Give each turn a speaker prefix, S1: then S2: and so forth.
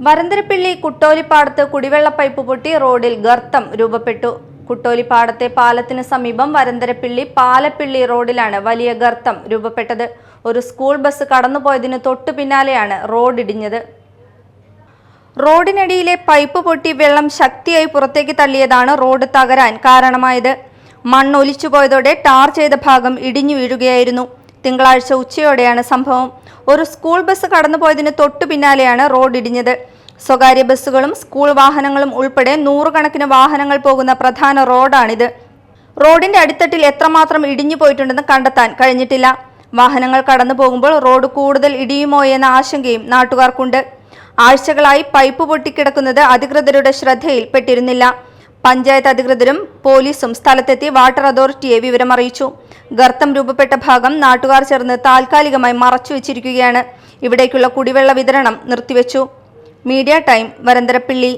S1: വരന്തരപ്പിള്ളി കുട്ടോലിപ്പാടത്ത് കുടിവെള്ള പൈപ്പ് പൊട്ടി റോഡിൽ ഗർത്തം രൂപപ്പെട്ടു. കുട്ടോലിപ്പാടത്തെ പാലത്തിന് സമീപം വരന്തരപ്പിള്ളി പാലപ്പിള്ളി റോഡിലാണ് വലിയ ഗർത്തം രൂപപ്പെട്ടത്. ഒരു സ്കൂൾ ബസ് കടന്നുപോയതിന് തൊട്ടു പിന്നാലെയാണ് റോഡ് ഇടിഞ്ഞത്. റോഡിനടിയിലെ പൈപ്പ് പൊട്ടി വെള്ളം ശക്തിയായി പുറത്തേക്ക് തള്ളിയതാണ് റോഡ് തകരാൻ കാരണമായത്. മണ്ണ് ഒലിച്ചുപോയതോടെ ടാർ ചെയ്ത ഭാഗം ഇടിഞ്ഞു വീഴുകയായിരുന്നു. തിങ്കളാഴ്ച ഉച്ചയോടെയാണ് സംഭവം. ഒരു സ്കൂൾ ബസ് കടന്നുപോയതിന് തൊട്ടു പിന്നാലെയാണ് റോഡ് ഇടിഞ്ഞത്. സ്വകാര്യ ബസ്സുകളും സ്കൂൾ വാഹനങ്ങളും ഉൾപ്പെടെ നൂറുകണക്കിന് വാഹനങ്ങൾ പോകുന്ന പ്രധാന റോഡാണിത്. റോഡിന്റെ അടിത്തട്ടിൽ എത്രമാത്രം ഇടിഞ്ഞു പോയിട്ടുണ്ടെന്ന് കണ്ടെത്താൻ കഴിഞ്ഞിട്ടില്ല. വാഹനങ്ങൾ കടന്നു പോകുമ്പോൾ റോഡ് കൂടുതൽ ഇടിയുമോ എന്ന ആശങ്കയും നാട്ടുകാർക്കുണ്ട്. ആഴ്ചകളായി പൈപ്പ് പൊട്ടിക്കിടക്കുന്നത് അധികൃതരുടെ ശ്രദ്ധയിൽ പെട്ടിരുന്നില്ല പഞ്ചായത്ത് അധികൃതരും പോലീസും സ്ഥലത്തെത്തി വാട്ടർ അതോറിറ്റിയെ വിവരമറിയിച്ചു ഗർത്തം രൂപപ്പെട്ട ഭാഗം നാട്ടുകാർ ചേർന്ന് താൽക്കാലികമായി മറച്ചുവെച്ചിരിക്കുകയാണ് ഇവിടേക്കുള്ള കുടിവെള്ള വിതരണം നിർത്തിവെച്ചു. Media time Varantharappilly.